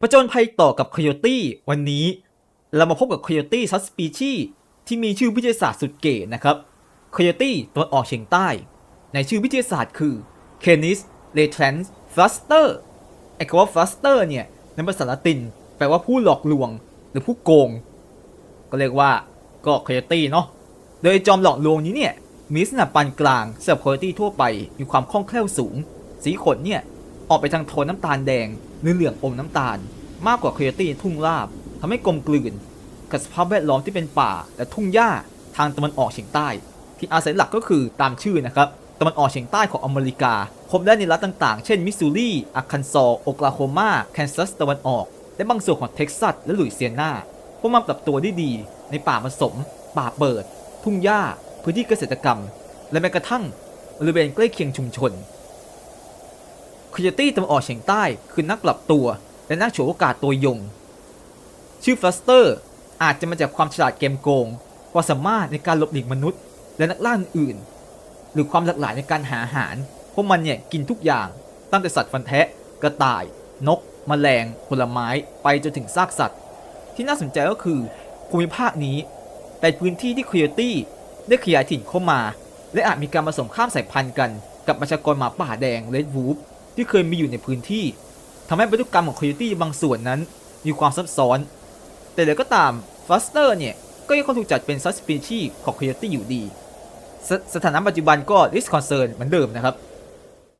ประจนภัยต่อกับคโยตี้วันนี้ เรามาพบกับคโยตี้ซัสปีชีที่มีชื่อวิทยาศาสตร์สุดเก๋นะครับคโยตี้ตะวันออกเฉียงใต้ ในชื่อวิทยาศาสตร์คือ Canis latrans fluster ไอ้คำว่า fluster เนี่ยในภาษาละติน แปลว่าผู้หลอกลวง หรือผู้โกง ก็เรียกว่าก็คโยตี้เนาะโดยจอมหลอกลวงนี้เนี่ยมีลักษณะปานกลางสำหรับคโยตี้ทั่วไปมีความคล่องแคล่วสูง สีขนเนี่ย ออกไปทางโทนน้ำตาลแดงหรือเหลืองอมน้ำตาล มากกว่าค o โยตี้ทุ่งราบทำให้กลมกลืน กับสภาพแวดล้อมที่เป็นป่าและทุ่งหญ้าทางตะวันออกเฉียงใต้ ที่อาศัยหลักก็คือตามชื่อนะครับตะวันออกเฉียงใต้ของอเมริกา พบได้ในรัฐต่างๆ เช่นมิสซูรีอาคันซอโอคลาโฮมาแคนซัสตะวันออก และบางส่วนของเท็กซัสและลุยเซียนาพวกมันปรับตัวได้ดี ในป่าผสม ป่าเปิด ทุ่งหญ้า พื้นที่เกษตรกรรม และแม้กระทั่งบริเวณใกล้เคียงชุมชน ค o โยตี้ตะวันออกเฉียงใต้คือนักปรับตัว และนักฉวยโอกาสตัวยง ชื่อฟลัสเตอร์อาจจะมาจากความฉลาดเกมโกงความสามารถในการหลบหลีกมนุษย์ และนักล่าอื่น หรือความหลากหลายในการหาอาหารพวกมันเนี่ยกินทุกอย่างตั้งแต่สัตว์ฟันแทะกระต่าย นกแมลง ผลไม้ไปจนถึงซากสัตว์ ที่น่าสนใจก็คือภูมิภาคนี้เป็นพื้นที่ที่ค o โยตี้ได้ขยายถิ่นเข้ามา และอาจมีการผสมข้ามสายพันธุ์กันกับประชากรหมาป่าแดงเลดวูฟ ที่เคยมีอยู่ในพื้นที่ทำให้พฤติกรรมของค o โยตี้บางส่วนนั้น มีความซับซ้อน แต่เดี๋ยวก็ตามฟัสเตอร์เนี่ย ก็ยังคงถูกจัดเป็นซัสปีชีของค o โยตี้อยู่ดีสสถานะปัจจุบันก็ list concern เหมือนเดิมนะครับ